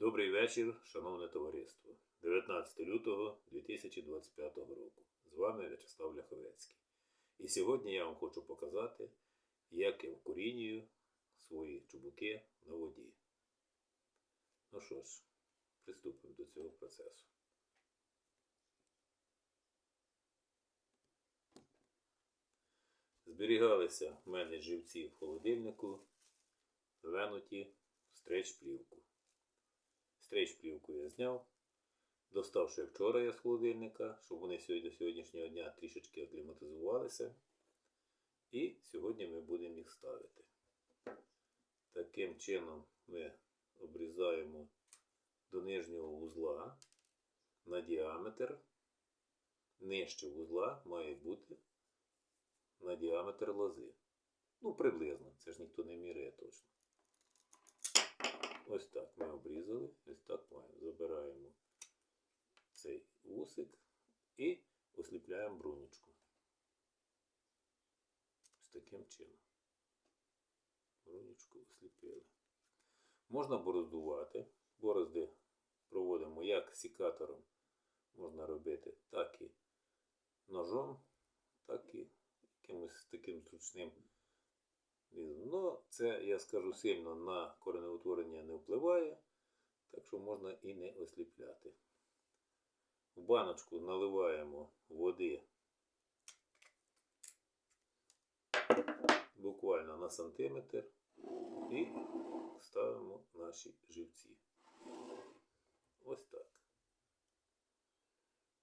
Добрий вечір, шановне товариство. 19 лютого 2025 року. З вами В'ячеслав Ляховецький. І сьогодні я вам хочу показати, як я вкорінюю свої чубуки на воді. Ну що ж, приступимо до цього процесу. Зберігалися в мене живці в холодильнику, венуті в стрейч-плівку. Стрейч-плівку я зняв, достав ще вчора я з холодильника, щоб вони сьогодні до сьогоднішнього дня трішечки акліматизувалися. І сьогодні ми будемо їх ставити. Таким чином ми обрізаємо до нижнього вузла на діаметр. Нижче вузла має бути на діаметр лози. Ну, приблизно, це ж ніхто не міряє точно. Ось так ми обрізали, ось так маємо. Забираємо цей вусик і осліпляємо брунічку. Ось таким чином. Брунічку осліпили. Можна бороздувати. Борозди проводимо як сікатором можна робити, так і ножом, так і якимось таким зручним різом. Ну, це, я скажу, сильно на коренеутворення не впливає, так що можна і не осліпляти. Баночку наливаємо води буквально на сантиметр і ставимо наші живці. Ось так.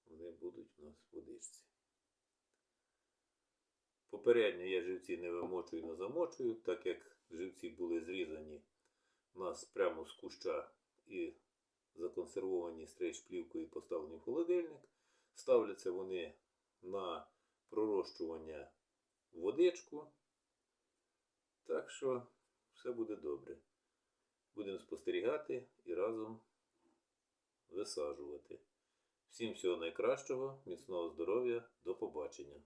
Вони будуть у нас в водичці. Попередньо я живці не вимочую, не замочую, так як живці були зрізані у нас прямо з куща і законсервовані стрейч-плівкою і поставлені в холодильник. Ставляться вони на пророщування водичку. Так що все буде добре. Будемо спостерігати і разом висаджувати. Всім всього найкращого, міцного здоров'я, до побачення!